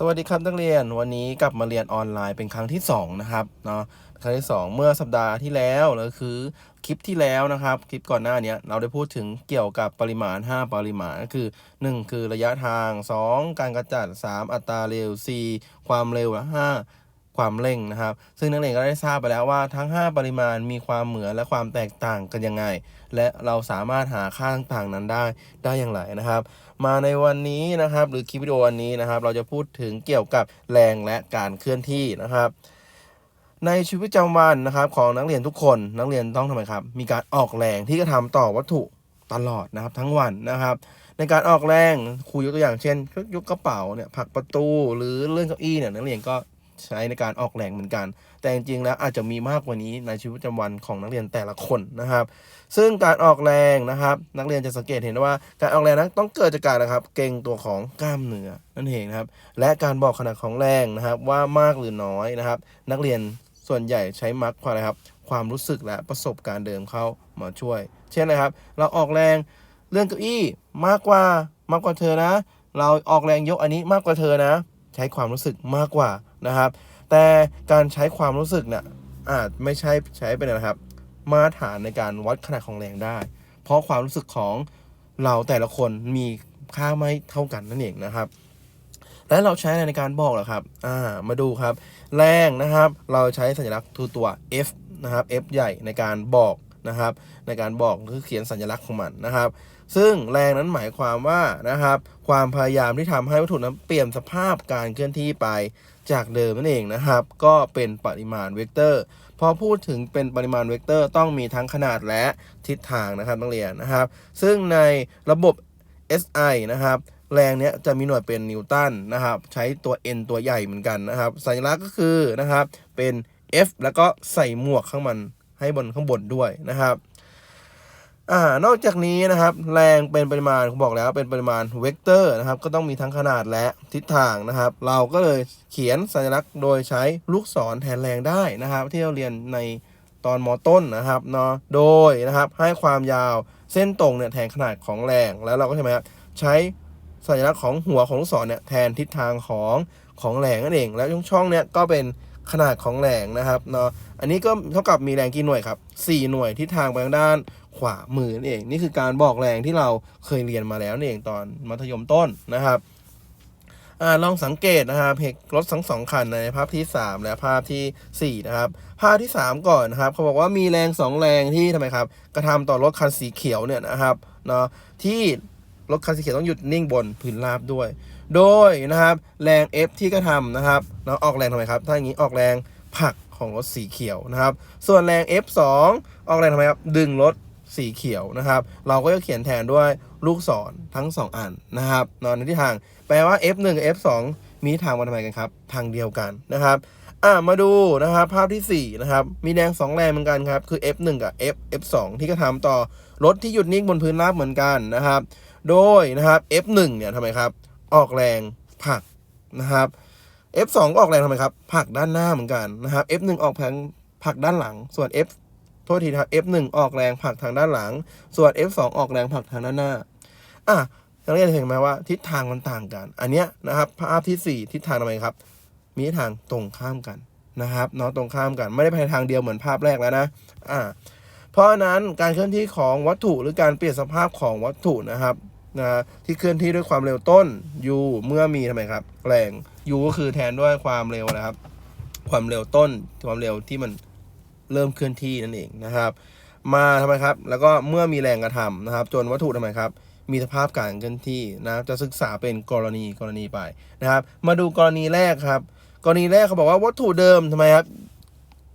สวัสดีครับนักเรียนวันนี้กลับมาเรียนออนไลน์เป็นครั้งที่2นะครับเนาะครั้งที่ 2 เมื่อสัปดาห์ที่แล้วหรือคือคลิปที่แล้วนะครับ คลิปก่อนหน้านี้เราได้พูดถึงเกี่ยวกับปริมาณ 5 ปริมาณก็คือ 1 คือระยะทาง 2 การกระจัด 3 อัตราเร็ว 4 ความเร็วและ5 ความเร่งนะครับ ซึ่งนักเรียนก็ได้ทราบไปแล้วว่าทั้ง 5 ปริมาณมีความเหมือนและความแตกต่างกันยังไง และเราสามารถหาค่าต่างๆนั้นได้ได้อย่างไรนะครับ มาในวันนี้นะครับ หรือคลิปวิดีโอวันนี้นะครับ เราจะพูดถึงเกี่ยวกับแรงและการเคลื่อนที่นะครับในชีวิตประจำวันนะครับของนักเรียนทุกคนนักเรียนต้องทำไมครับ มีการออกแรงที่กระทำต่อวัตถุตลอดนะครับทั้งวันนะครับ ในการออกแรงครูยกตัวอย่างเช่นยกกระเป๋าเนี่ยผักประตูหรือเลื่อนเก้าอี้เนี่ยนักเรียนก็ ใช้ในการออกแรงเหมือนกัน แต่จริงๆแล้วอาจจะมีมากกว่านี้ในชีวิตประจำวันของนักเรียนแต่ละคนนะครับ ซึ่งการออกแรงนะครับ นักเรียนจะสังเกตเห็นว่าการออกแรงนั้นต้องเกิดจากการนะครับ เกรงตัวของกล้ามเนื้อนั่นเองนะครับ และการบอกขนาดของแรงนะครับ ว่ามากหรือน้อยนะครับ นักเรียนส่วนใหญ่ใช้มักความอะไรครับ ความรู้สึกและประสบการณ์เดิมเข้ามาช่วย เช่นนะครับ เราออกแรงเลื่อนเก้าอี้มากกว่ามากกว่าเธอนะ เราออกแรงยกอันนี้มากกว่าเธอนะ ใช้ความรู้สึกมากกว่า นะครับ แต่การใช้ความรู้สึกเนี่ยอาจไม่ใช่ใช้เป็นนะครับ มาตรฐานในการวัดขนาดของแรงได้ เพราะความรู้สึกของเราแต่ละคนมีค่าไม่เท่ากันนั่นเองนะครับ และเราใช้อะไรในการบอกล่ะครับ อ่า มาดูครับ แรงนะครับ เราใช้สัญลักษณ์ตัวตัว F นะครับ F ใหญ่ในการบอกนะครับ ในการบอกคือเขียนสัญลักษณ์ของมันนะครับ ซึ่งแรงนั้นหมายความว่านะครับ ความพยายามที่ทำให้วัตถุนั้นเปลี่ยนสภาพการเคลื่อนที่ไป จากเดิมนั่นเองนะครับ ก็เป็นปริมาณเวกเตอร์พอพูดถึงเป็นปริมาณเวกเตอร์ต้องมีทั้งขนาดและทิศทางนะครับนักเรียนนะครับ ซึ่งในระบบ SI นะครับแรงเนี้ยจะมีหน่วยเป็นนิวตันนะครับ ใช้ตัว N ตัวใหญ่เหมือนกันนะครับ สัญลักษณ์ก็คือนะครับเป็น F แล้วก็ใส่หมวกข้างมันให้บนข้างบนด้วยนะครับ อ่านอกจากนี้นะครับ แรงเป็นปริมาณผมบอกแล้วเป็นปริมาณเวกเตอร์นะครับ ก็ต้องมีทั้งขนาดและทิศทางนะครับ เราก็เลยเขียนสัญลักษณ์โดยใช้ลูกศรแทนแรงได้นะครับ ที่เราเรียนในตอนมต้นนะครับเนาะโดยนะครับให้ความยาวเส้นตรงเนี่ยแทนขนาดของแรงแล้วเราก็ใช่ไหมครับใช้สัญลักษณ์ของหัวของลูกศรเนี่ยแทนทิศทางของของแรงนั่นเอง แล้วช่องช่องๆเนี่ยก็เป็นขนาดของแรงนะครับเนาะอันนี้ก็เท่ากับมีแรงกี่หน่วยครับ4หน่วยทิศทางไปทางด้าน ขวามือนั่นเอง นี่คือการบอกแรงที่เราเคยเรียนมาแล้วนั่นเองตอนมัธยมต้นนะครับอลองสังเกตนะครับเหตุรถทั้งสองคันในภาพที่ 3 และภาพทีสี่ 4 นะครับ ภาพที่ 3 ก่อนนะครับ เขาบอกว่ามีแรง 2 แรงที่ทำไมครับ กระทำต่อรถคันสีเขียวเนี่ยนะครับเนาะที่รถคันสีเขียวต้องหยุดนิ่งบนพื้นราบด้วย โดยนะครับ แรง F ที่กระทำนะครับเนาะออกแรงทำไมครับ ถ้าอย่างนี้ออกแรงผลักของรถสีเขียวนะครับ ส่วนแรง F2 ออกแรงทำไมครับ ดึงรถ สีเขียวนะครับ เราก็จะเขียนแทนด้วยลูกศรทั้ง 2 อันนะครับนอนในทิศทาง แปลว่า F1 กับ F2 มีทิศทางมาทำไมกันครับ ทางเดียวกันนะครับอ่ามาดูนะครับภาพที่4นะครับมีแรง2แรงเหมือนกันครับคือ F1 กับ F F2 ที่กระทำต่อรถที่หยุดนิ่งบนพื้นราบเหมือนกันนะครับ โดยนะครับ F1 เนี่ยทำไมครับ ออกแรงผลักนะครับ F2 ก็ออกแรงทำไมครับผลักด้านหน้าเหมือนกันนะครับ F1 ออกแรงผลักด้านหลังส่วน F โทษทีนะครับ F1 ออกแรงผลักทางด้านหลัง ส่วน F2 ออกแรงผลักทางด้านหน้า อะนักเรียนเห็นไหมว่าทิศทางมันต่างกัน อันเนี้ยนะครับภาพที่ 4 ทิศทางทำไมครับ มีทิศทางตรงข้ามกันนะครับเนาะตรงข้ามกันไม่ได้ไปทางเดียวเหมือนภาพแรกแล้วนะอ่าเพราะฉะนั้นการเคลื่อนที่ของวัตถุหรือการเปลี่ยนสภาพของวัตถุนะครับนะที่เคลื่อนที่ด้วยความเร็วต้น u เมื่อมีทำไมครับแรง u ก็คือแทนด้วยความเร็วนะครับ ความเร็วต้นความเร็วที่มัน เริ่มเคลื่อนที่นั่นเองนะครับ มาทำไมครับ แล้วก็เมื่อมีแรงกระทำนะครับ จนวัตถุทำไมครับ มีสภาพการเคลื่อนที่นะจะศึกษาเป็นกรณีกรณีไปนะครับ มาดูกรณีแรกครับ กรณีแรกเขาบอกว่าวัตถุเดิมทำไมครับ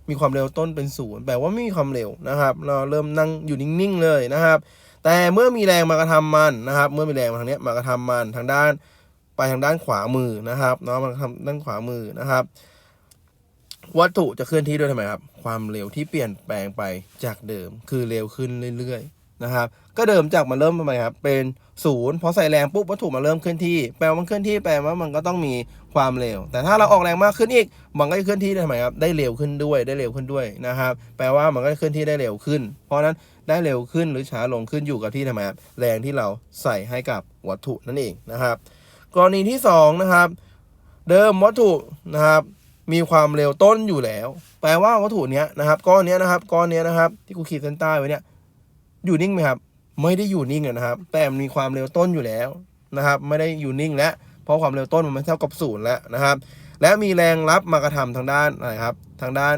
มีความเร็วต้นเป็นศูนย์แปลว่าไม่มีความเร็วนะครับ เราเริ่มนั่งอยู่นิ่งๆเลยนะครับ แต่เมื่อมีแรงมากระทำมันนะครับ เมื่อมีแรงมาทางนี้มากระทำมันทางด้านไปทางด้านขวามือนะครับเนาะมันทำด้านขวามือนะครับ วัตถุจะเคลื่อนที่ด้วยทำไมครับ ความเร็วที่เปลี่ยนแปลงไปจากเดิม คือเร็วขึ้นเรื่อยๆนะครับ ก็เดิมจากมันเริ่มทำไมครับ เป็นศูนย์พอใส่แรงปุ๊บวัตถุมันเริ่มเคลื่อนที่ แปลว่ามันเคลื่อนที่แปลว่ามันก็ต้องมีความเร็ว แต่ถ้าเราออกแรงมากขึ้นอีก มันก็จะเคลื่อนที่ได้ทำไมครับ ได้เร็วขึ้นด้วย ได้เร็วขึ้นด้วยนะครับ แปลว่ามันก็จะเคลื่อนที่ได้เร็วขึ้น เพราะนั้นได้เร็วขึ้นหรือช้าลงขึ้นอยู่กับที่ทำไมครับ แรงที่เราใส่ให้กับวัตถุนั่นเองนะครับ กรณีที่สองนะครับ เดิมวัตถุนะครับ มีความเร็วต้นอยู่แล้ว แปลว่าวัตถุเนี้ยนะครับ ก้อนเนี้ยนะครับ ก้อนเนี้ยนะครับ ที่กูขีดเส้นใต้ไว้เนี่ย อยู่นิ่งไหมครับ ไม่ได้อยู่นิ่งนะครับ แต่มันมีความเร็วต้นอยู่แล้วนะครับ ไม่ได้อยู่นิ่งแล้วเพราะความเร็วต้นมันไม่เท่ากับศูนย์แล้วนะครับ และมีแรงรับมากระทำทางด้านอะไรครับ ทางด้าน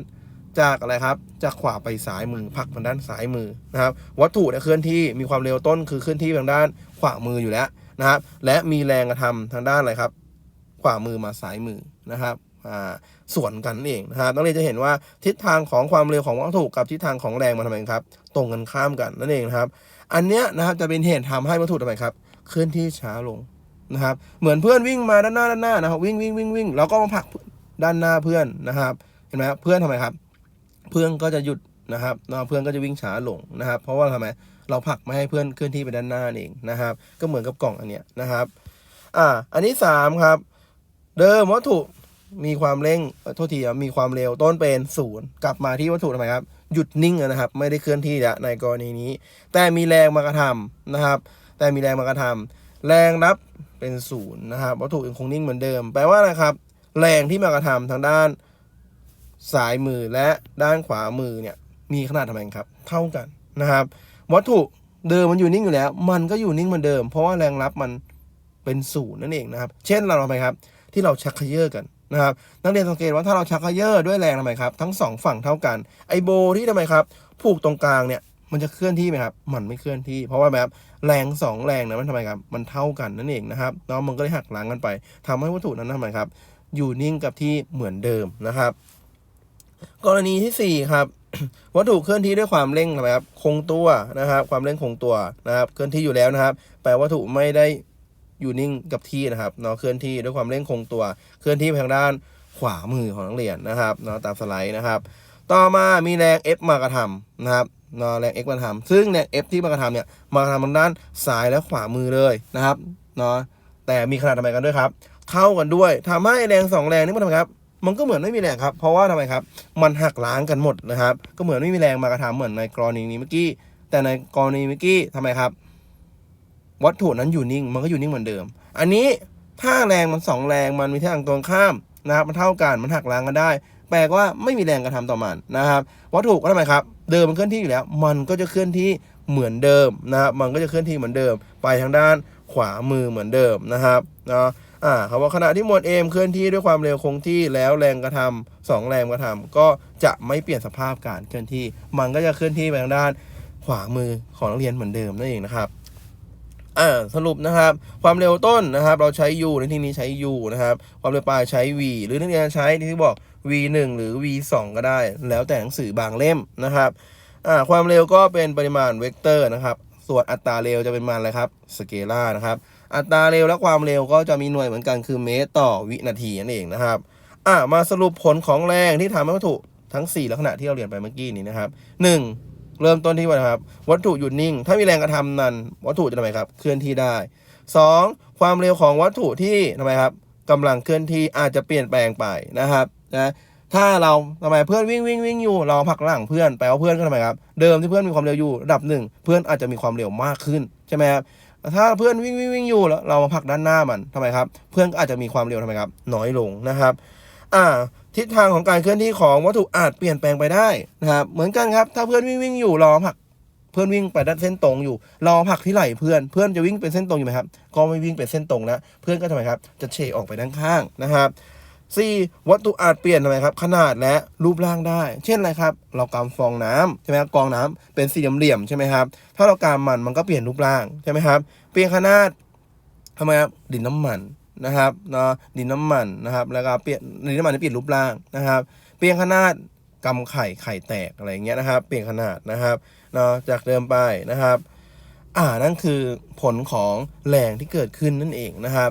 จากอะไรครับ จากขวาไปซ้ายมือผลักทางด้านซ้ายมือนะครับ วัตถุเนี่ยเคลื่อนที่มีความเร็วต้นคือเคลื่อนที่ทางด้านขวามืออยู่แล้วนะครับ และมีแรงกระทำทางด้านอะไรครับ ขวามือมาซ้ายมือนะครับ ส่วนกันนั่นเองนะครับนักเรียนจะเห็นว่าทิศทางของความเร็วของวัตถุกับทิศทางของแรงมันทำไมครับ ตรงกันข้ามกันนั่นเองนะครับ อันเนี้ยนะครับจะเป็นเหตุทำให้วัตถุทำไมครับเคลื่อนที่ช้าลงนะครับ เหมือนเพื่อนวิ่งมาด้านหน้าด้านหน้านะครับวิ่งวิ่งวิ่งวิ่งแล้วก็มาผลักด้านหน้าเพื่อนนะครับ เห็นไหมครับเพื่อนทำไมครับ เพื่อนก็จะหยุดนะครับเนาะเพื่อนก็จะวิ่งช้าลงนะครับ เพราะว่าทำไมเราผลักไม่ให้เพื่อนเคลื่อนที่ไปด้านหน้าเองนะครับ ก็เหมือนกับกล่องอันเนี้ยนะครับ อ่า อันที่สามครับ เดิมวัตถุ มีความเร่งเอ่อโทษทีมีความเร็วต้นเป็นศูนย์กลับมาที่วัตถุทำไมครับ หยุดนิ่งนะครับ ไม่ได้เคลื่อนที่แล้วในกรณีนี้ แต่มีแรงมากระทำนะครับ แต่มีแรงมากระทำแรงรับเป็นศูนย์นะครับ วัตถุยังคงนิ่งเหมือนเดิม แปลว่าอะครับ แรงที่มากระทำทางด้านซ้ายมือและด้านขวามือเนี่ยมีขนาดทำไมครับ เท่ากันนะครับ วัตถุเดิมมันอยู่นิ่งอยู่แล้ว มันก็อยู่นิ่งเหมือนเดิม เพราะว่าแรงรับมันเป็นศูนย์นั่นเองนะครับ เช่นเราทำไมครับ ที่เราชักเขย่อกัน นะครับนักเรียนสังเกตว่าถ้าเราชักเขย่อด้วยแรงทำไมครับ ทั้งสองฝั่งเท่ากันไอโบที่ทำไมครับ ผูกตรงกลางเนี่ยมันจะเคลื่อนที่ไหมครับ มันไม่เคลื่อนที่ เพราะว่าแบบแรงสองแรงนะมันทำไมครับ มันเท่ากันนั่นเองนะครับแล้วมันก็เลยหักล้างกันไปทำให้วัตถุนั้นทำไมครับ อยู่นิ่งกับที่เหมือนเดิมนะครับ กรณีที่สี่ครับ วัตถุเคลื่อนที่ด้วยความเร่งทำไมครับ คงตัวนะครับ ความเร่งคงตัวนะครับ เคลื่อนที่อยู่แล้วนะครับ แปลวัตถุไม่ได้ อยู่นิ่งกับที่นะครับเนาะเคลื่อนที่ด้วยความเร่งคงตัว เคลื่อนที่ไปทางด้านขวามือของนักเรียนนะครับเนาะตามสไลด์นะครับ ต่อมามีแรง F มากระทำนะครับเนาะแรง X มากระทำซึ่งแรง F ที่มากระทำเนี่ยมากระทำทางด้านซ้ายและขวามือเลยนะครับเนาะแต่มีขนาดทำไมกันด้วยครับ เท่ากันด้วยทำให้แรงสองแรงนี้มันทำไมครับมันก็เหมือนไม่มีแรงครับ เพราะว่าทำไมครับ มันหักล้างกันหมดนะครับ ก็เหมือนไม่มีแรงมากระทำเหมือนในกรณีนี้เมื่อกี้ แต่ในกรณีเมื่อกี้ทำไมครับ วัตถุนั้นอยู่นิ่ง มันก็อยู่นิ่งเหมือนเดิม อันนี้ถ้าแรงมันสองแรงมันมีทิศทางตรงข้ามนะครับมันเท่ากันมันหักล้างกันได้ แปลว่าไม่มีแรงกระทำต่อมันนะครับ วัตถุก็ทำไมครับ เดิมมันเคลื่อนที่อยู่แล้ว มันก็จะเคลื่อนที่เหมือนเดิมนะครับ มันก็จะเคลื่อนที่เหมือนเดิม ไปทางด้านขวามือเหมือนเดิมนะครับเนาะอ่าคำว่าขณะที่มวดเอมเคลื่อนที่ด้วยความเร็วคงที่แล้วแรงกระทำสองแรงกระทำก็จะไม่เปลี่ยนสภาพการเคลื่อนที่ มันก็จะเคลื่อนที่ไปทางด้านขวามือของนักเรียนเหมือนเดิมนั่นเองนะครับ อ่าสรุปนะครับ ความเร็วต้นนะครับ เราใช้ u ในที่นี้ใช้ u นะครับ ความเร็วปลายใช้ v หรือนักเรียนใช้ที่บอก v 1หรือ v 2ก็ได้ แล้วแต่หนังสือบางเล่มนะครับอ่าความเร็วก็เป็นปริมาณเวกเตอร์นะครับ ส่วนอัตราเร็วจะเป็นมาณอะไรครับสเกลาร์นะครับ อัตราเร็วและความเร็วก็จะมีหน่วยเหมือนกันคือเมตรต่อวินาทีนั่นเองนะครับอ่ามาสรุปผลของแรงที่ทำให้วัตถุทั้ง 4 ลักษณะที่เราเรียนไปเมื่อกี้นี้นะครับ 1. เริ่มต้นที่ว่าครับ วัตถุหยุดนิ่ง ถ้ามีแรงกระทำนั้น วัตถุจะทำไมครับ เคลื่อนที่ได้ 2. ความเร็วของวัตถุที่ทำไมครับกำลังเคลื่อนที่อาจจะเปลี่ยนแปลงไปนะครับนะถ้าเราทำไมเพื่อนวิ่งวิ่งวิ่งอยู่ เราผลักหลังเพื่อนแปลว่าเพื่อนก็ทำไมครับเดิมที่เพื่อนมีความเร็วอยู่ระดับหนึ่งเพื่อนอาจจะมีความเร็วมากขึ้นใช่ไหมครับถ้าเพื่อนวิ่งวิ่งวิ่งอยู่แล้วเรามาผลักด้านหน้ามันทำไมครับ เพื่อนก็อาจจะมีความเร็วทำไมครับ น้อยลงนะครับ อ่า ทิศทางของการเคลื่อนที่ของวัตถุอาจเปลี่ยนแปลงไปได้นะครับเหมือนกันครับถ้าเพื่อนวิ่งวิ่งอยู่ราผลักเพื่อนวิ่งไปด้านเส้นตรงอยู่ราผลักที่ไหลเพื่อนเพื่อนจะวิ่งเป็นเส้นตรงอยู่ไหมครับ ก็ไม่วิ่งเป็นเส้นตรงแล้วเพื่อนก็ทำไมครับ จะเฉออกไปด้านข้างนะครับสี่วัตถุอาจเปลี่ยนทำไมครับ ขนาดและรูปร่างได้ เช่นอะไรครับ เรากำฟองน้ำใช่ไหมครับกองน้ำเป็นสี่เหลี่ยมใช่ไหมครับ ถ้าเรากำมันมันก็เปลี่ยนรูปร่างใช่ไหมครับ เปลี่ยนขนาดทำไมครับดินน้ำมัน นะครับเนาะดินน้ำมันนะครับแล้วก็เปลี่ยนดินน้ำมันนี่เปลี่ยนรูปร่างนะครับ เปลี่ยนขนาดกำไข่ไข่แตกอะไรอย่างเงี้ยนะครับ เปลี่ยนขนาดนะครับเนาะจากเดิมไปนะครับ อ่านั่นคือผลของแรงที่เกิดขึ้นนั่นเองนะครับ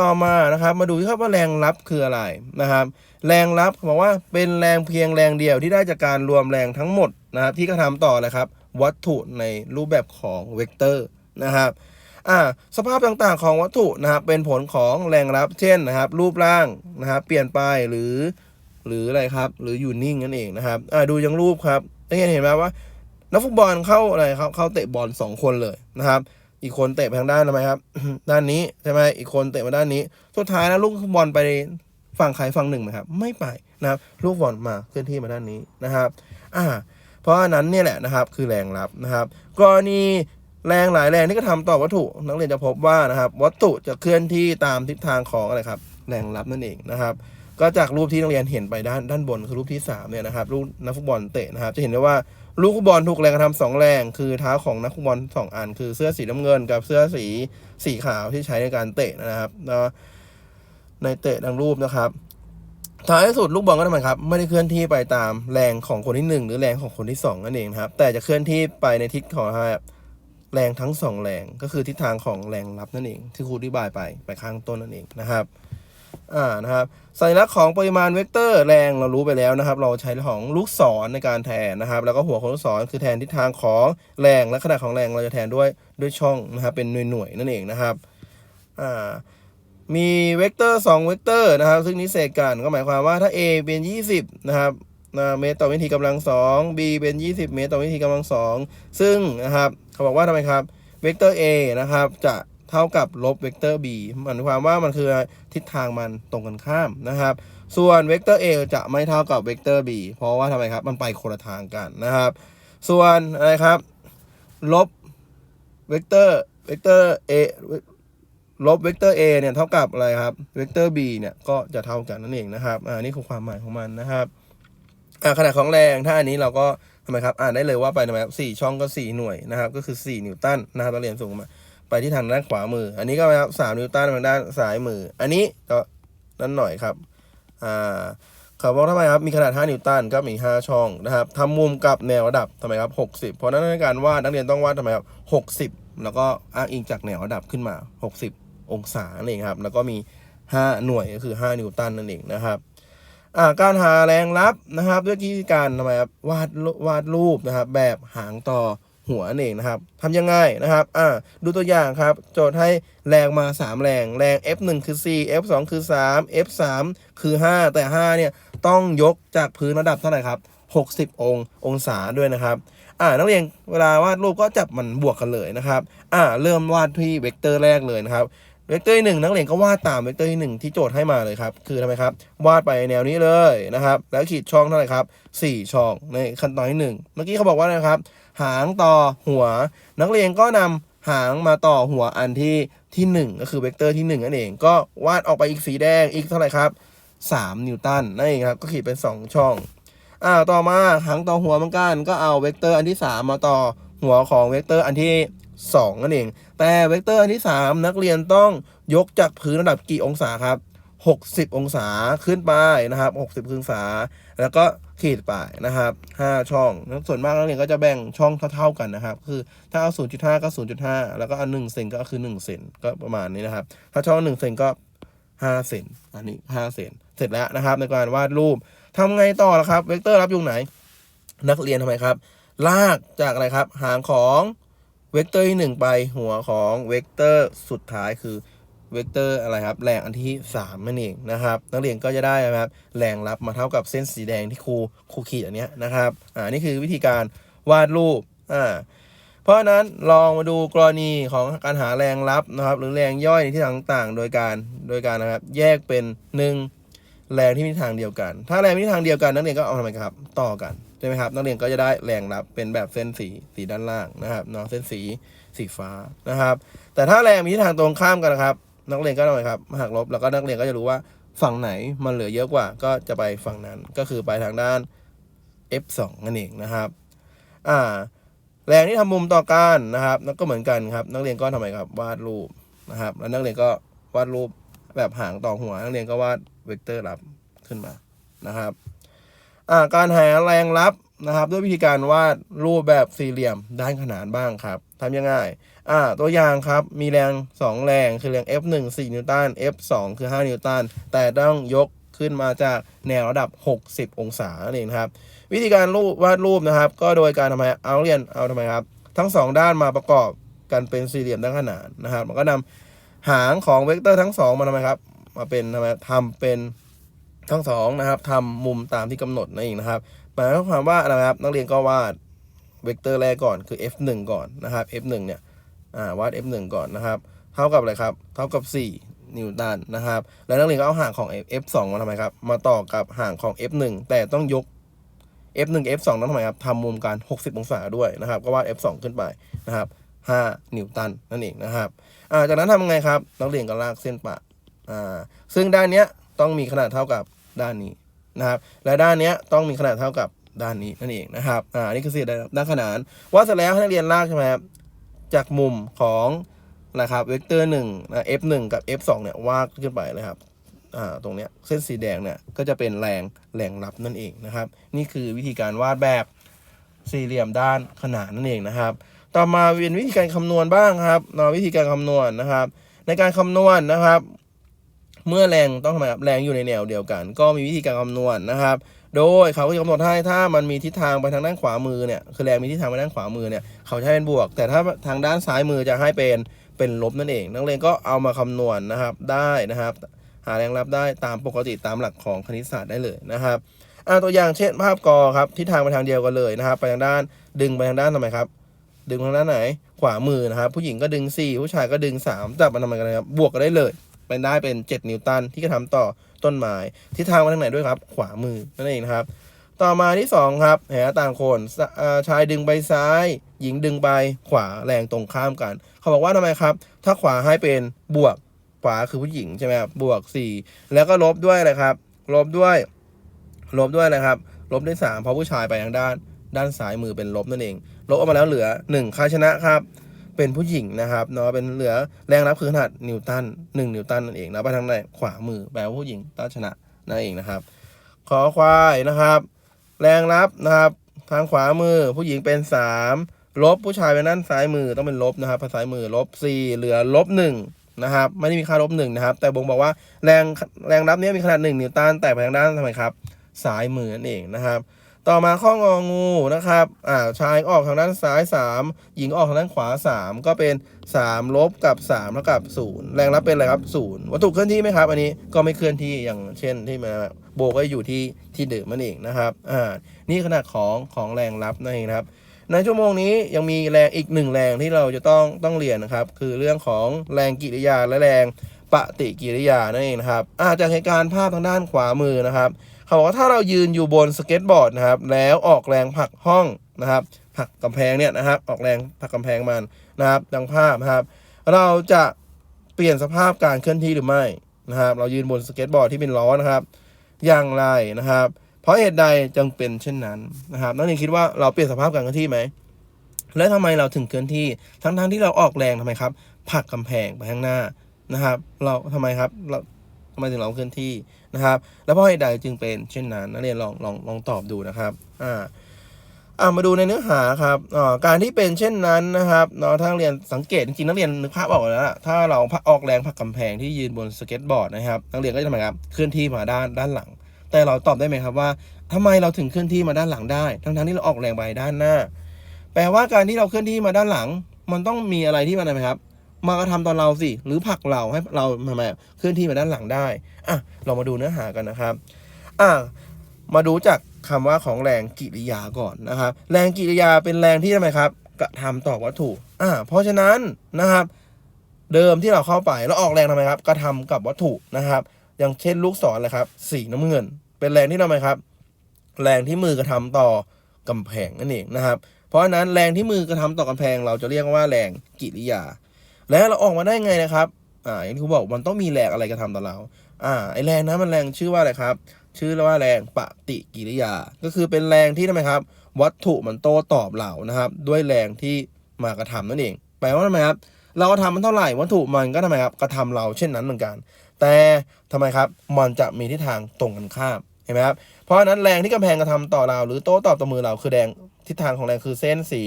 ต่อมานะครับมาดูครับว่าแรงรับคืออะไรนะครับ แรงรับบอกว่าเป็นแรงเพียงแรงเดียวที่ได้จากการรวมแรงทั้งหมดนะครับ ที่กระทำต่ออะไรครับ วัตถุในรูปแบบของเวกเตอร์นะครับ อ่าสภาพต่างๆของวัตถุนะครับเป็นผลของแรงรับ เช่นนะครับ รูปร่างนะครับ เปลี่ยนไปหรือ หรืออะไรครับ หรืออยู่นิ่งนั่นเองนะครับอ่าดูยังรูปครับได้เห็นเห็นไหมว่านักฟุตบอลเข้าอะไรครับเข้าเตะบอลสองคนเลยนะครับ อีกคนเตะไปทางด้านทำไมครับ ด้านนี้ใช่ไหมอีกคนเตะมาด้านนี้ สุดท้ายแล้วลูกฟุตบอลไปฝั่งใครฝั่งหนึ่งไหมครับ ไม่ไปนะครับ ลูกบอลมาเคลื่อนที่มาด้านนี้นะครับ อ่า เพราะฉะนั้นเนี่ยแหละนะครับคือแรงรับนะครับ กรณี แรงหลายแรงที่กระทำต่อวัตถุ นักเรียนจะพบว่านะครับ วัตถุจะเคลื่อนที่ตามทิศทางของอะไรครับ แรงรับนั่นเองนะครับ ก็จากรูปที่นักเรียนเห็นไปด้านด้านบนคือรูปที่สามเนี่ยนะครับรูปนักฟุตบอลเตะนะครับ จะเห็นได้ว่าลูกฟุตบอลถูกแรงกระทำสองแรง คือเท้าของนักฟุตบอลสองอัน คือเสื้อสีน้ำเงิน กับเสื้อสีสีขาวที่ใช้ในการเตะนะครับนะในเตะดังรูปนะครับท้ายสุดลูกบอลก็ทำไมครับไม่ได้เคลื่อนที่ไปตามแรงของคนที่หนึ่งหรือแรงของคนที่สองนั่นเองนะครับ แต่จะเคลื่อนที่ไปในทิศของอะไรครับ แรงทั้งสองแรงก็คือทิศทางของแรงรับนั่นเอง ที่ครูอธิบายไปไปข้างต้นนั่นเองนะครับอ่านะครับสัญลักษณ์ของปริมาณเวกเตอร์แรงเรารู้ไปแล้วนะครับ เราใช้ของลูกศรในการแทนนะครับ แล้วก็หัวของลูกศรคือแทนทิศทางของแรงและขนาดของแรงเราจะแทนด้วยด้วยช่องนะครับเป็นหน่วยๆนั่นเองนะครับอ่ามีเวกเตอร์2เวกเตอร์นะครับ ซึ่งนิเศษกันก็หมายความว่าถ้า a เป็น 20 นะครับ เมตรต่อวินาทีกำลัง2 b เป็น 20 เมตรต่อวินาทีกำลัง2ซึ่งนะครับเขาบอกว่าทำไมครับเวกเตอร์ a นะครับจะเท่ากับลบเวกเตอร์ b หมายความว่ามันคือทิศทางมันตรงกันข้ามนะครับ ส่วนเวกเตอร์ a จะไม่เท่ากับเวกเตอร์ b เพราะว่าทำไมครับมันไปคนละทางกันนะครับ ส่วนอะไรครับลบเวกเตอร์เวกเตอร์ a ลบเวกเตอร์ a เนี่ยเท่ากับอะไรครับเวกเตอร์ b เนี่ยก็จะเท่ากันนั่นเองนะครับอ่านี่คือความหมายของมันนะครับ อ่าขนาดของแรงถ้าอันนี้เราก็ทำไมครับอ่านได้เลยว่าไปทำไมครับสี่ช่องก็สี่หน่วยนะครับ ก็คือสี่นิวตันนะครับเราเรียนสูงมา ไปที่ทางด้านขวามือ อันนี้ก็นะครับสามนิวตันทางด้านซ้ายมือ อันนี้ก็นั่นหน่อยครับอ่าเขาบอกทำไมครับมีขนาด 5 นิวตันก็มี 5 ช่องนะครับทำมุมกับแนวระดับทำไมครับ 60 เพราะนั้นในการวาดนักเรียนต้องวาดทำไมครับ 60 แล้วก็อ้างอิงจากแนวระดับขึ้นมา 60 องศาเองครับ แล้วก็มี 5 หน่วยก็คือ 5 นิวตันนั่นเองนะครับ การหาแรงรับนะครับ ด้วยวิธีการทำไมครับวาดวาดรูปนะครับ แบบหางต่อหัวนั่เองนะครับทำยังไงนะครับอ่าดูตัวอย่างครับ โจทย์ให้แรงมา 3 แรง แรง F1 คือ 4 F2 คือ 3 F3 คือ 5 แต่ 5 เนี่ย ต้องยกจากพื้นระดับเท่าไหร่ครับ 60 ององศาด้วยนะครับ อ่า นักเรียนเวลาวาดรูปก็จับมันบวกกันเลยนะครับ อ่า เริ่มวาดที่เวกเตอร์แรกเลยนะครับ เวกเตอร์หนึ่งนักเรียนก็วาดตามเวกเตอร์ที่หนึ่งที่โจทย์ให้มาเลยครับ คือทำไมครับ วาดไปแนวนี้เลยนะครับ แล้วขีดช่องเท่าไหร่ครับ 4 ช่องในขั้นตอนที่หนึ่งเมื่อกี้เขาบอกว่านะครับ หางต่อหัว นักเรียนก็นำหางมาต่อหัวอันที่ที่หนึ่งก็คือเวกเตอร์ที่หนึ่งนั่นเอง ก็วาดออกไปอีกสีแดงอีกเท่าไหร่ครับ 3 นิวตันนั่นเองครับก็ขีดเป็น 2 ช่องอ่าต่อมาหางต่อหัวเหมือนกันก็เอาเวกเตอร์อันที่ 3 มาต่อหัวของเวกเตอร์อันที่ 2 นั่นเอง แต่เวกเตอร์อันที่ 3 นักเรียนต้องยกจากพื้นระดับกี่องศาครับ 60 องศาขึ้นไปนะครับ 60องศา แล้วก็ขีดไปนะครับ 5 ช่อง ส่วนมากนักเรียนก็จะแบ่งช่องเท่าๆกันนะครับ คือถ้าเอา 0.5 ก็ 0.5 แล้วก็เอา1เซนก็คือ 1 เซนก็ประมาณนี้นะครับ ถ้าช่อง 1 เซนก็ 5 เซน อันนี้ 5 เซน เสร็จแล้วนะครับ ในการวาดรูปทำไงต่อล่ะครับ เวกเตอร์รับยู่ไหน นักเรียนทำไมครับ ลากจากอะไรครับ หางของ เวกเตอร์ที่หนึ่งไปหัวของเวกเตอร์สุดท้ายคือเวกเตอร์อะไรครับแรงอันที่3นั่นเองนะครับนักเรียนก็จะได้นะครับแรงรับมาเท่ากับเส้นสีแดงที่ครูครูขีดอันเนี้ยนะครับอ่านี่คือวิธีการวาดรูปอ่าเพราะนั้นลองมาดูกรณีของการหาแรงรับนะครับหรือแรงย่อยในที่ต่างๆ โดยการโดยการนะครับแยกเป็นหนึ่งแรงที่มีทางเดียวกัน ถ้าแรงมีทางเดียวกันนักเรียนก็เอาทำไมครับต่อกัน ใช่ไหมครับ นักเรียนก็จะได้แรงรับเป็นแบบเส้นสีสีด้านล่างนะครับเนาะเส้นสีสีฟ้านะครับ แต่ถ้าแรงมีทิศทางตรงข้ามกันนะครับ นักเรียนก็ทำไมครับมาหักลบแล้วก็นักเรียนก็จะรู้ว่าฝั่งไหนมันเหลือเยอะกว่าก็จะไปฝั่งนั้นก็คือไปทางด้าน F2 นั่นเองนะครับอ่าแรงที่ทำมุมต่อกันนะครับแล้วก็เหมือนกันครับ นักเรียนก็ทำไมครับวาดรูปนะครับ แล้วนักเรียนก็วาดรูปแบบหางต่อหัว นักเรียนก็วาดเวกเตอร์รับขึ้นมานะครับ การหาแรงรับนะครับ ด้วยวิธีการวาดรูปแบบสี่เหลี่ยมด้านขนานบ้างครับทำยังไงอ่าตัวอย่างครับมีแรง 2 แรงคือแรง F1 4 นิวตัน F2 คือ 5 นิวตัน แต่ต้องยกขึ้นมาจากแนวระดับ 60 องศานั่นเองนะครับ วิธีการรูปวาดรูปนะครับ ก็โดยการทำไมเอาเรียนเอาทำไมครับ ทั้ง 2 ด้านมาประกอบกันเป็นสี่เหลี่ยมด้านขนานนะครับมันก็นำหางของเวกเตอร์ทั้ง 2 มาทำไมครับ มาเป็นทำไมทำเป็น ทั้งสองนะครับทำมุมตามที่กำหนดนั่นเองนะครับหมายความว่าอะครับนักเรียนก็วาดเวกเตอร์แรกก่อนคือ f1 ก่อนนะครับ f1 เนี่ย อ่าวาด f1 ก่อนนะครับ เท่ากับอะไรครับ เท่ากับ 4 นิวตันนะครับ แล้วนักเรียนก็เอาห่างของ F2 มาทำไมครับ มาต่อกับห่างของ F1 แต่ต้องยก F1 กับ F2 นั้นทำไมครับทำมุมการ 60 องศาด้วยนะครับ ก็วาด F2 ขึ้นไปนะครับ 5 นิวตันนั่นเองนะครับ อ่า จากนั้นทำยังไงครับ นักเรียนก็ลากเส้นปะ อ่า ซึ่งด้านเนี้ยต้องมีขนาดเท่ากับ ด้านนี้นะครับ และด้านนี้ต้องมีขนาดเท่ากับด้านนี้นั่นเองนะครับ อ่า นี่คือสี่ด้านขนาน ว่าดเสร็จแล้วให้นักเรียนลากใช่ไหมครับ จากมุมของนะครับเวกเตอร์หนึ่งนะ f1 กับ f2 เนี่ยวาดขึ้นไปเลยครับ อ่า ตรงเนี้ยเส้นสีแดงเนี่ยก็จะเป็นแรงแรงรับนั่นเองนะครับ นี่คือวิธีการวาดแบบสี่เหลี่ยมด้านขนานนั่นเองนะครับ ต่อมาเป็นวิธีการคำนวณบ้างครับเนาวิธีการคำนวณนะครับ ในการคำนวณนะครับ เมื่อแรงต้องทำไมครับแรงอยู่ในแนวเดียวกัน ก็มีวิธีการคำนวณนะครับ โดยเขาก็จะกำหนดให้ถ้ามันมีทิศทางไปทางด้านขวามือเนี่ยคือแรงมีทิศทางไปด้านขวามือเนี่ยเขาจะให้เป็นบวก แต่ถ้าทางด้านซ้ายมือจะให้เป็นเป็นลบนั่นเอง นักเรียนก็เอามาคำนวณนะครับได้นะครับ หาแรงรับได้ตามปกติตามหลักของคณิตศาสตร์ได้เลยนะครับอ่าตัวอย่างเช่นภาพกอครับทิศทางไปทางเดียวกันเลยนะครับไปทางด้านดึงไปทางด้านทำไมครับ ดึงทางด้านไหนขวามือนะครับ ผู้หญิงก็ดึง 4 ผู้ชายก็ดึง 3 จับมันทำไมกันนะครับบวกกันได้เลย เป็นได้เป็น 7 นิวตันที่กระทำต่อต้นไม้ทิศทางไปทางไหนด้วยครับ ขวามือนั่นเองนะครับ ต่อมาที่ 2 ครับแหต่างคนชายดึงไปซ้าย หญิงดึงไปขวาแรงตรงข้ามกัน เขาบอกว่าทำไมครับ ถ้าขวาให้เป็นบวกขวาคือผู้หญิงใช่ไหมครับบวก 4 แล้วก็ลบด้วยอะไรครับ ลบด้วย ลบด้วยอะไรครับ ลบด้วย3เพราะผู้ชายไปทางด้าน ด้านซ้ายมือเป็นลบนั่นเอง ลบออกมาแล้วเหลือ 1 ค่าชนะครับ เป็นผู้หญิงนะครับเนาะเป็นเหลือแรงรับคือขนาดนิวตัน1นิวตันนั่นเองแล้วไปทางไหนขวามือแปลว่าผู้หญิงต้องชนะนั่นเองนะครับ ขอควายนะครับ แรงรับนะครับ ทางขวามือผู้หญิงเป็น 3 ลบผู้ชายเป็นด้านซ้ายมือต้องเป็นลบนะครับซ้ายมือลบ4เหลือลบ1นะครับไม่ได้มีค่าลบ1นะครับ แต่บ่งบอกว่าแรงแรงรับเนี้มีขนาด 1 นิวตันแต่ไปทางด้านทำไมครับซ้ายมือนั่นเองนะครับ ต่อมาข้ององูนะครับอ่าชายออกทางด้านซ้าย 3 หญิงออกทางด้านขวา 3 ก็เป็น 3 ลบกับ3เท่ากับ 0 แรงรับเป็นอะไรครับ 0 วัตถุเคลื่อนที่ไหมครับ อันนี้ก็ไม่เคลื่อนที่อย่างเช่นที่มาโบก็อยู่ที่ที่เดิมนั่นเองนะครับอ่านี่ขนาดของของแรงรับนั่นเองครับ ในชั่วโมงนี้ยังมีแรงอีกหนึ่งแรงที่เราจะต้องต้องเรียนนะครับ คือเรื่องของแรงกิริยาและแรงปฏิกิริยานั่นเองนะครับอาจากเหตุการณ์ภาพทางด้านขวามือนะครับ เขาบอกว่าถ้าเรายืนอยู่บนสเก็ตบอร์ดนะครับ แล้วออกแรงผลักห้องนะครับผลักกำแพงเนี่ยนะครับ ออกแรงผลักกำแพงมันนะครับ ดังภาพนะครับ เราจะเปลี่ยนสภาพการเคลื่อนที่หรือไม่นะครับ เรายืนบนสเก็ตบอร์ดที่เป็นล้อนะครับ อย่างไรนะครับ เพราะเหตุใดจึงเป็นเช่นนั้นนะครับ นักเรียนคิดว่าเราเปลี่ยนสภาพการเคลื่อนที่ไหมและทำไมเราถึงเคลื่อนที่ทั้งๆที่เราออกแรงทำไมครับผลักกำแพงไปข้างหน้านะครับ เราทำไมครับเราทำไมถึงเราเคลื่อนที่ นะครับ แล้วเพราะเหตุใดจึงเป็นเช่นนั้นนักเรียนลองลองลองตอบดูนะครับอ่าอ่ามาดูในเนื้อหาครับอ่าการที่เป็นเช่นนั้นนะครับเนาะถ้านักเรียนสังเกตจริงนักเรียนนึกภาพออกแล้วล่ะถ้าเราออกแรงผลักกำแพงที่ยืนบนสเก็ตบอร์ดนะครับนักเรียนก็จะทำไมครับเคลื่อนที่มาด้านด้านหลัง แต่เราตอบได้ไหมครับว่าทำไมเราถึงเคลื่อนที่มาด้านหลังได้ ทั้งๆที่เราออกแรงไปด้านหน้า แปลว่าการที่เราเคลื่อนที่มาด้านหลัง มันต้องมีอะไรที่มันอะไรครับ มากระทำตอนเราสิ หรือผลักเราให้เราทำไมเคลื่อนที่มาด้านหลังได้อะเรามาดูเนื้อหากันนะครับอะมาดูจากคำว่าของแรงกิริยาก่อนนะครับ แรงกิริยาเป็นแรงที่ทำไมครับ กระทำต่อวัตถุอ่าเพราะฉะนั้นนะครับ เดิมที่เราเข้าไปแล้วออกแรงทำไมครับ กระทำกับวัตถุนะครับ อย่างเช่นลูกศรเลยครับ สีน้ำเงิน เป็นแรงที่ทำไมครับ แรงที่มือกระทำต่อกำแพงนั่นเองนะครับ เพราะฉะนั้นแรงที่มือกระทำต่อกำแพง เราจะเรียกว่าแรงกิริยา แล้วเราออกมาได้ไงนะครับอ่าอย่างที่ครูบอกมันต้องมีแรงอะไรกระทำต่อเราอ่าไอแรงนั้นมันแรงชื่อว่าอะไรครับ ชื่อว่าแรงปฏิกิริยา ก็คือเป็นแรงที่ทำไมครับ วัตถุมันโต้ตอบเรานะครับ ด้วยแรงที่มากระทำนั่นเองแปลว่าทำไมครับ เรากระทำมันเท่าไหร่วัตถุมันก็ทำไมครับกระทำเราเช่นนั้นเหมือนกัน แต่ทำไมครับมันจะมีทิศทางตรงกันข้ามเห็นไหมครับเพราะฉะนั้นแรงที่กำแพงกระทำต่อเรา หรือโต้ตอบต่อมือเราคือแรงทิศทางของแรงคือเส้นสี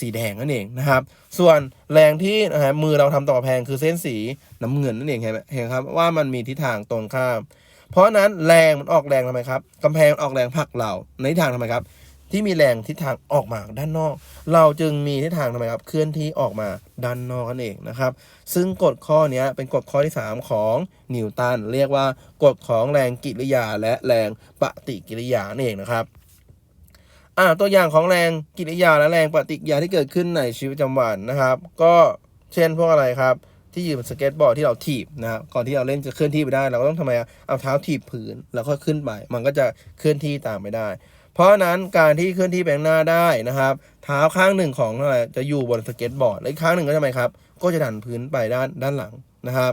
สีแดงนั่นเองนะครับ ส่วนแรงที่นะฮะมือเราทำต่อแพงคือเส้นสีน้ำเงินนั่นเองเห็นไหมเห็นครับว่ามันมีทิศทางตรงข้าม เพราะนั้นแรงมันออกแรงทำไมครับกำแพงออกแรงผลักเราในทางทำไมครับ ที่มีแรงทิศทางออกมาด้านนอก เราจึงมีทิศทางทำไมครับ เคลื่อนที่ออกมาด้านนอกนั่นเองนะครับ ซึ่งกฎข้อนี้เป็นกฎข้อที่ 3 ของนิวตันเรียกว่ากฎของแรงกิริยาและแรงปฏิกิริยานั่นเองนะครับ อ่าตัวอย่างของแรงกิริยาและแรงปฏิกิริยาที่เกิดขึ้นในชีวิตประจำวันนะครับ ก็เช่นพวกอะไรครับ ที่ยืนบนสเก็ตบอร์ดที่เราถีบนะครับก่อนที่เราเล่นจะเคลื่อนที่ไปได้เราก็ต้องทำไมเอาเท้าถีบพื้นแล้วก็ขึ้นไป มันก็จะเคลื่อนที่ตามไปได้ เพราะนั้นการที่เคลื่อนที่ไปข้างหน้าได้นะครับ เท้าข้างหนึ่งของอะไรจะอยู่บนสเก็ตบอร์ดและอีกข้างหนึ่งก็ทำไมครับ ก็จะดันพื้นไปด้านด้านหลังนะครับ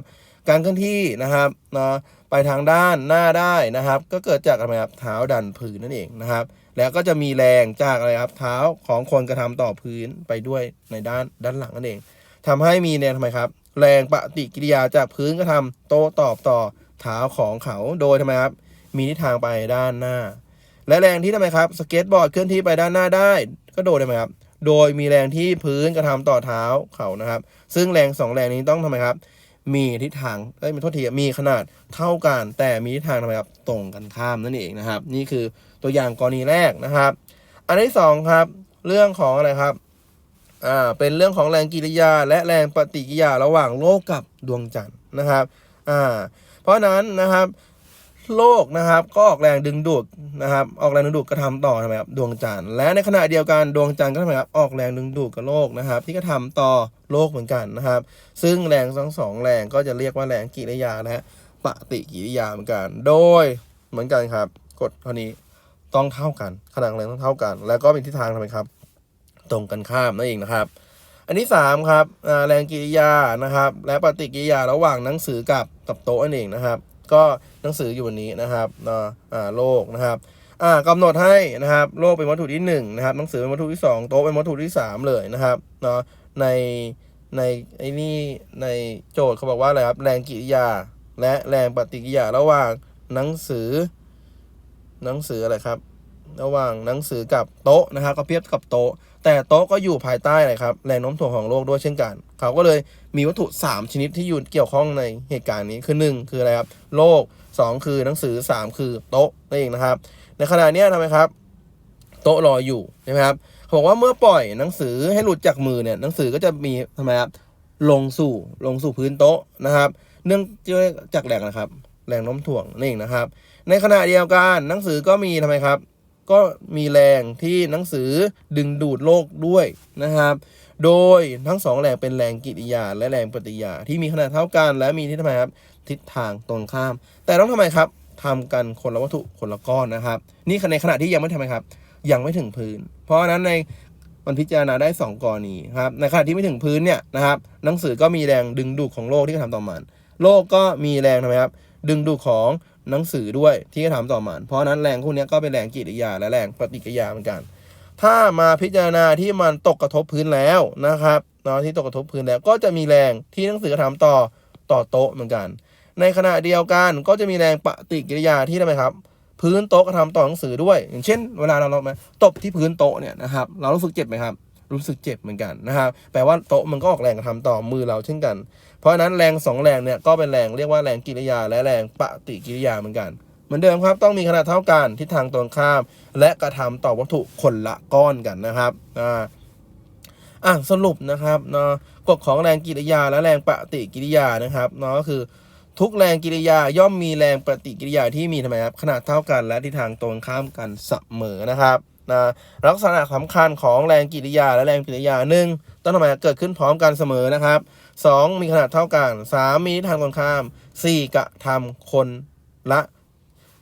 การเคลื่อนที่นะครับเนาะไปทางด้านหน้าได้นะครับ ก็เกิดจากอะไรครับเท้าดันพื้นนั่นเองนะครับ แล้วก็จะมีแรงจากอะไรครับเท้าของคนกระทำต่อพื้นไปด้วยในด้านด้านหลังนั่นเองทำให้มีแรงทำไมครับ แรงปฏิกิริยาจากพื้นกระทำโต้ตอบต่อเท้าของเขาโดยทำไมครับ มีทิศทางไปด้านหน้า และแรงที่ทำไมครับสเก็ตบอร์ดเคลื่อนที่ไปด้านหน้าได้ ก็โดยทำไมครับ โดยมีแรงที่พื้นกระทำต่อเท้าเขานะครับ ซึ่งแรงสองแรงนี้ต้องทำไมครับมีทิศทางเอ้ยไม่โทษทีมีขนาดเท่ากัน แต่มีทิศทางทำไมครับ ตรงกันข้ามนั่นเองนะครับ นี่คือ ตัวอย่างกรณีแรกนะครับ อันที่สองครับ เรื่องของอะไรครับอ่าเป็นเรื่องของแรงกิริยา และแรงปฏิกิริยาระหว่างโลกกับดวงจันทร์นะครับอ่าเพราะนั้นนะครับโลกนะครับก็ออกแรงดึงดูดนะครับออกแรงดึงดูดกระทำต่อทำไมครับดวงจันทร์และในขณะเดียวกันดวงจันทร์ก็ทำไมครับออกแรงดึงดูดกับโลกนะครับ ที่กระทำต่อโลกเหมือนกันนะครับ ซึ่งแรงทั้งสองแรงก็จะเรียกว่าแรงกิริยานะฮะปฏิกิริยาเหมือนกัน โดยเหมือนกันครับ กฎเท่านี้ ต้องเท่ากันขนาดแรงต้องเท่ากัน แล้วก็เป็นทิศทางทำไมครับ ตรงกันข้ามนั่นเองนะครับ อันที่สามครับแรงกิริยานะครับ และปฏิกิริยาระหว่างหนังสือกับกับโต๊ะนั่นเองนะครับ ก็หนังสืออยู่บนนี้นะครับเนาะโลกนะครับอ่ากำหนดให้นะครับ โลกเป็นวัตถุที่หนึ่งนะครับหนังสือเป็นวัตถุที่สองโต๊ะเป็นวัตถุที่สามเลยนะครับเนาะในในไอ้นี่ในโจทย์เขาบอกว่าอะไรครับแรงกิริยา และแรงปฏิกิริยาระหว่างหนังสือ หนังสืออะไรครับ ระหว่างหนังสือกับโต๊ะนะครับก็เทียบกับโต๊ะ แต่โต๊ะก็อยู่ภายใต้อะไรครับแรงโน้มถ่วงของโลกด้วยเช่นกัน เขาก็เลยมีวัตถุ 3 ชนิดที่อยู่เกี่ยวข้องในเหตุการณ์นี้คือ 1 คืออะไรครับโลก 2 คือหนังสือ 3 คือโต๊ะนั่นเองนะครับ ในขณะนี้ทำไมครับ โต๊ะลอยอยู่ใช่ไหมครับเขาบอกว่าเมื่อปล่อยหนังสือให้หลุดจากมือเนี่ยหนังสือก็จะมีทำไมครับลงสู่ลงสู่พื้นโต๊ะนะครับ เนื่องจากแรงนะครับ แรงโน้มถ่วงนั่นเองนะครับ ในขณะเดียวกันหนังสือก็มีทำไมครับ ก็มีแรงที่หนังสือดึงดูดโลกด้วยนะครับ โดยทั้งสองแรงเป็นแรงกิริยา และแรงปฏิกิริยาที่มีขนาดเท่ากัน และมีที่ทำไมครับ ทิศทางตรงข้าม แต่ต้องทำไมครับทำกันคนละวัตถุคนละก้อนนะครับ นี่ในขณะที่ยังไม่ทำไมครับ ยังไม่ถึงพื้น เพราะฉะนั้นในมันพิจารณาได้สองกรณีครับในขณะที่ไม่ถึงพื้นเนี่ยนะครับ หนังสือก็มีแรงดึงดูดของโลกที่กระทำต่อมัน โลกก็มีแรงทำไมครับ ดึงดูดของ หนังสือด้วยที่กระทำต่อมัน เพราะนั้นแรงพวกนี้ก็เป็นแรงกิริยาและแรงปฏิกิริยาเหมือนกัน ถ้ามาพิจารณาที่มันตกกระทบพื้นแล้วนะครับเนาะที่ตกกระทบพื้นแล้วก็จะมีแรงที่หนังสือกระทำต่อต่อโต๊ะเหมือนกัน ในขณะเดียวกันก็จะมีแรงปฏิกิริยาที่ทำไมครับ พื้นโต๊ะกระทำต่อหนังสือด้วย อย่างเช่น เวลาเราเราตบที่พื้นโต๊ะเนี่ยนะครับเรารู้สึกเจ็บไหมครับ รู้สึกเจ็บเหมือนกันนะครับแปลว่าโต๊ะมันก็ออกแรงกระทำต่อมือเราเช่นกัน เพราะฉะนั้นแรงสองแรงเนี่ยก็เป็นแรงเรียกว่าแรงกิริยา และแรงปฏิกิริยาเหมือนกัน เหมือนเดิมครับต้องมีขนาดเท่ากันทิศทางตรงข้าม และกระทำต่อวัตถุคนละก้อนกันนะครับอ่าอะสรุปนะครับเนาะกฎของแรงกิริยาและแรงปฏิกิริยานะครับเนาะก็คือทุกแรงกิริยาย่อมมีแรงปฏิกิริยาที่มีทำไมครับขนาดเท่ากันและทิศทางตรงข้ามกันเสมอนะครับ นะลักษณะสำคัญของแรงกิริยาและแรงปฏิกิริยาหนึ่งต้องทำไมครับเกิดขึ้นพร้อมกันเสมอนะครับสองมีขนาดเท่ากันสามมีทิศทางตรงข้ามสี่กระทำคนละ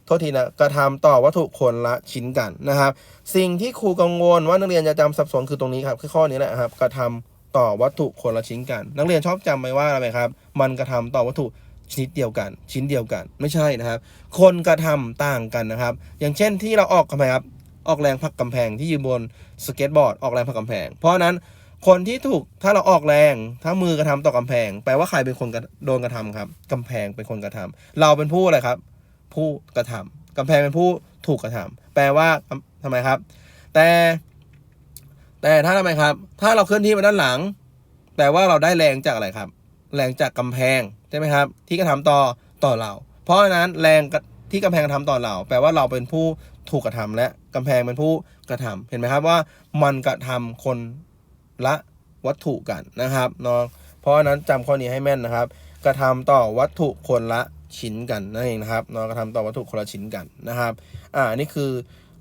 โทษทีนะกระทำต่อวัตถุคนละชิ้นกันนะครับ สิ่งที่ครูกังวลว่านักเรียนจะจำสับสนคือตรงนี้ครับคือข้อนี้แหละครับ กระทำต่อวัตถุคนละชิ้นกัน นักเรียนชอบจำไหมว่าอะไรครับ มันกระทำต่อวัตถุชนิดเดียวกัน ชิ้นเดียวกัน ไม่ใช่นะครับ คนกระทำต่างกันนะครับ อย่างเช่นที่เราออกกำแพงครับ ออกแรงผลักกำแพงที่ยืนบนสเก็ตบอร์ดออกแรงผลักกำแพง เพราะนั้นคนที่ถูกถ้าเราออกแรงถ้ามือกระทำต่อกำแพง แปลว่าใครเป็นคนกระโดนกระทำครับกำแพงเป็นคนกระทำเราเป็นผู้อะไรครับ ผู้กระทำกำแพงเป็นผู้ถูกกระทำแปลว่าทำไมครับ แต่แต่ถ้าทำไมครับ ถ้าเราเคลื่อนที่มาด้านหลัง แปลว่าเราได้แรงจากอะไรครับ แรงจากกำแพงใช่ไหมครับ ที่กระทำต่อต่อเรา เพราะฉะนั้นแรงที่กำแพงกระทำต่อเรา แปลว่าเราเป็นผู้ถูกกระทำและ กำแพงเป็นผู้กระทำเห็นไหมครับว่ามันกระทำคนละวัตถุกันนะครับเนาะเพราะนั้นจำข้อนี้ให้แม่นนะครับ กระทำต่อวัตถุคนละชิ้นกันนั่นเองนะครับเนาะกระทำต่อวัตถุคนละชิ้นกันนะครับ อ่านี่คือ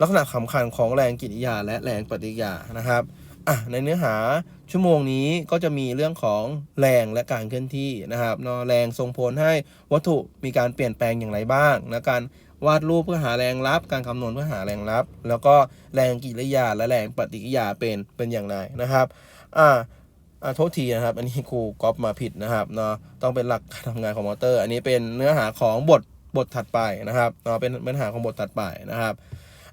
ลักษณะสำคัญของแรงกิริยาและแรงปฏิกิริยานะครับอะในเนื้อหาชั่วโมงนี้ก็จะมีเรื่องของแรงและการเคลื่อนที่นะครับเนาะแรงส่งผลให้วัตถุมีการเปลี่ยนแปลงอย่างไรบ้างนะการ วาดรูปเพื่อหาแรงรับ การคำนวณเพื่อหาแรงรับ แล้วก็แรงกิริยาและแรงปฏิกิริยาเป็นเป็นอย่างไรนะครับอ่าอ่าโทษทีนะครับ อันนี้ครูก๊อปมาผิดนะครับเนาะต้องเป็นหลักการทำงานของมอเตอร์ อันนี้เป็นเนื้อหาของบทบทถัดไปนะครับเนาะเป็นเนื้อหาของบทถัดไปนะครับ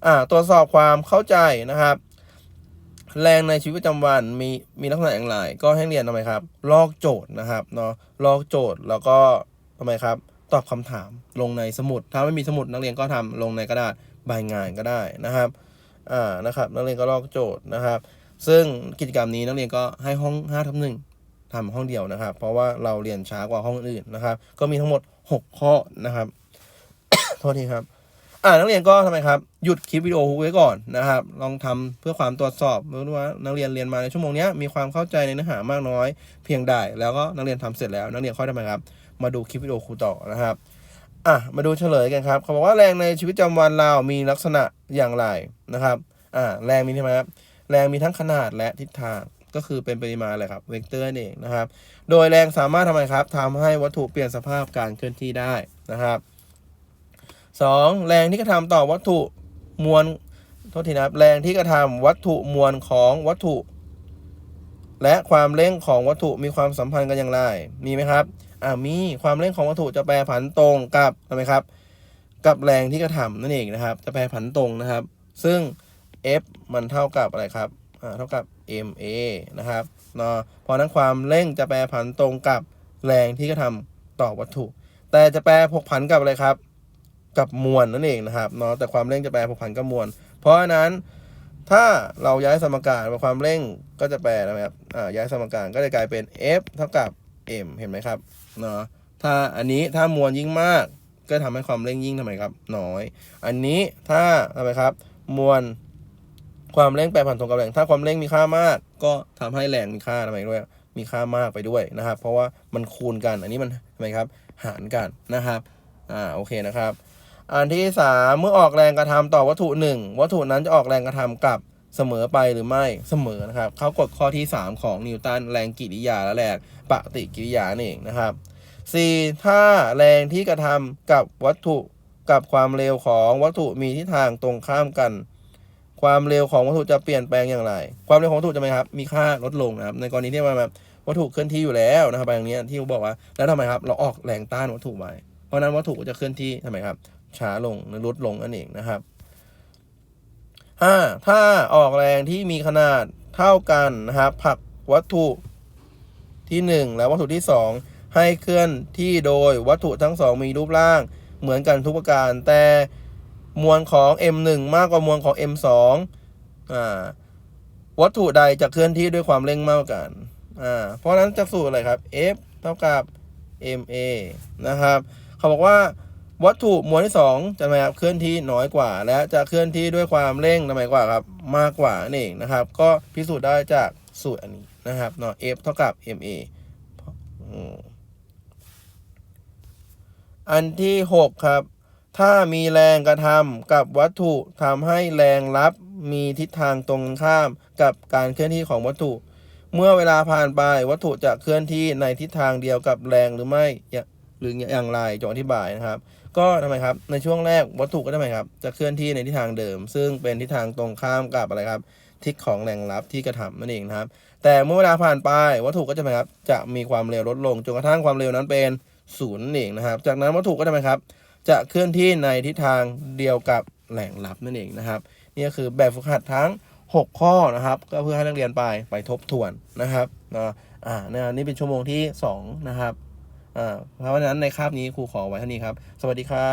อ่าตรวจสอบความเข้าใจนะครับ แรงในชีวิตประจำวันมีมีลักษณะอย่างไรก็ให้เรียนทำไมครับ ลอกโจทย์นะครับเนาะลอกโจทย์แล้วก็ทำไมครับ ตอบคำถามลงในสมุด ถ้าไม่มีสมุดนักเรียนก็ทำลงในกระดาษใบงานก็ได้นะครับอ่านะครับ นักเรียนก็ลอกโจทย์นะครับ ซึ่งกิจกรรมนี้นักเรียนก็ให้ห้อง5ทับหนึ่งทำห้องเดียวนะครับ เพราะว่าเราเรียนช้ากว่าห้องอื่นนะครับ ก็มีทั้งหมด 6 ข้อนะครับโทษทีครับอ่านักเรียนก็ทำไมครับ หยุดคลิปวิดีโอไว้ก่อนนะครับ ลองทำเพื่อความตรวจสอบดูว่านักเรียนเรียนมาในชั่วโมงนี้มีความเข้าใจในเนื้อหามากน้อย เพียงใดแล้วก็นักเรียนทำเสร็จแล้ว นักเรียนค่อยทำไมครับ มาดูคลิปวิดีโอครูต่อนะครับอะมาดูเฉลยกันครับเขาบอกว่าแรงในชีวิตประจำวันเรามีลักษณะอย่างไรนะครับอ่าแรงมีใช่ไหมครับแรงมีทั้งขนาดและทิศทางก็คือเป็นปริมาณอะไรครับเวกเตอร์นั่นเองนะครับ โดยแรงสามารถทำไมครับทำให้วัตถุเปลี่ยนสภาพการเคลื่อนที่ได้นะครับสองแรงที่กระทำต่อวัตถุมวลโทษทีนะครับแรงที่กระทำวัตถุมวลของวัตถุ และความเร่งของวัตถุมีความสัมพันธ์กันอย่างไร มีไหมครับ อ่ามีความเร่งของวัตถุจะแปรผันตรงกับทำไมครับ กับแรงที่กระทำนั่นเองนะครับ จะแปรผันตรงนะครับ ซึ่ง F มันเท่ากับอะไรครับอ่าเท่ากับ ma นะครับเนาะเพราะนั้นความเร่งจะแปรผันตรงกับแรงที่กระทำต่อวัตถุ แต่จะแปรผกผันกับอะไรครับ กับมวลนั่นเองนะครับเนาะแต่ความเร่งจะแปรผกผันกับมวล เพราะฉะนั้นถ้าเราย้ายสมการมาความเร่งก็จะแปลนะครับย้ายสมการก็จะกลายเป็น F เท่ากับ m เห็นไหมครับ เนาะถ้าอันนี้ถ้ามวลยิ่งมาก ก็ทำให้ความเร่งยิ่งทำไมครับ น้อย อันนี้ถ้าทำไมครับ มวลความเร่งแปรผันตรงกับแรงถ้าความเร่งมีค่ามาก ก็ทำให้แรงมีค่าทำไมด้วยมีค่ามากไปด้วยนะครับ เพราะว่ามันคูณกันอันนี้มันทำไมครับ หารกันนะครับอ่าโอเคนะครับ อันที่สามเมื่อออกแรงกระทำต่อวัตถุหนึ่งวัตถุนั้นจะออกแรงกระทำกับ เสมอไปหรือไม่เสมอนะครับ เขากฎข้อที่ 3 ของนิวตันแรงกิริยาและแรงปฏิกิริยานั่เองนะครับ 4. ถ้าแรงที่กระทำกับวัตถุกับความเร็วของวัตถุมีทิศทางตรงข้ามกัน ความเร็วของวัตถุจะเปลี่ยนแปลงอย่างไร ความเร็วของวัตถุจะไหมครับ มีค่าลดลงนะครับ ในกรณีที่ว่าแบบวัตถุเคลื่อนที่อยู่แล้วนะครับอย่างนี้ที่ผมบอกว่า แล้วทำไมครับ เราออกแรงต้านวัตถุไว้เพราะฉะนั้นวัตถุก็จะเคลื่อนที่ทำไมครับช้าลงหรือลดลงนั่นเองนะครับ้าถ้าออกแรงที่มีขนาดเท่ากันนะครับผลักวัตถุที่หนึ่งและวัตถุที่สองให้เคลื่อนที่โดยวัตถุทั้งสองมีรูปร่าง เหมือนกันทุกประการ แต่มวลของ m1 มากกว่ามวลของ m2 อ่าวัตถุใดจะเคลื่อนที่ด้วยความเร่งมากกว่ากันอ่าเพราะนั้นจากสูตรอะไรครับ f เท่ากับ ma นะครับ เขาบอกว่า วัตถุมวลที่สองจะมาเคลื่อนที่น้อยกว่า และจะเคลื่อนที่ด้วยความเร่งทำไมกว่าครับมากกว่านั่นเองนะครับ ก็พิสูจน์ได้จากสูตรอันนี้นะครับเนาะ F เท่ากับ ma อันที่หกครับ ถ้ามีแรงกระทำกับวัตถุทำให้แรงรับมีทิศทางตรงข้ามกับการเคลื่อนที่ของวัตถุ เมื่อเวลาผ่านไปวัตถุจะเคลื่อนที่ในทิศทางเดียวกับแรงหรือไม่หรืออย่างไรจะอธิบายนะครับ ก็ทำไมครับ ในช่วงแรกวัตถุก็ทำไมครับ จะเคลื่อนที่ในทิศทางเดิม ซึ่งเป็นทิศทางตรงข้ามกับอะไรครับ ทิศของแรงรับที่กระทำนั่นเองนะครับ แต่เมื่อเวลาผ่านไปวัตถุก็จะทำไมครับ จะมีความเร็วลดลงจนกระทั่งความเร็วนั้นเป็นศูนย์นั่นเองนะครับ จากนั้นวัตถุก็ทำไมครับ จะเคลื่อนที่ในทิศทางเดียวกับแหล่งรับนั่นเองนะครับ นี่ก็คือแบบฝึกหัดทั้ง 6 ข้อนะครับ ก็เพื่อให้นักเรียนไปไปทบทวนนะครับนะอ่านี่เป็นชั่วโมงที่2นะครับ เพราะฉะนั้นในคาบนี้ครูขอไว้เท่านี้ครับ สวัสดีครับ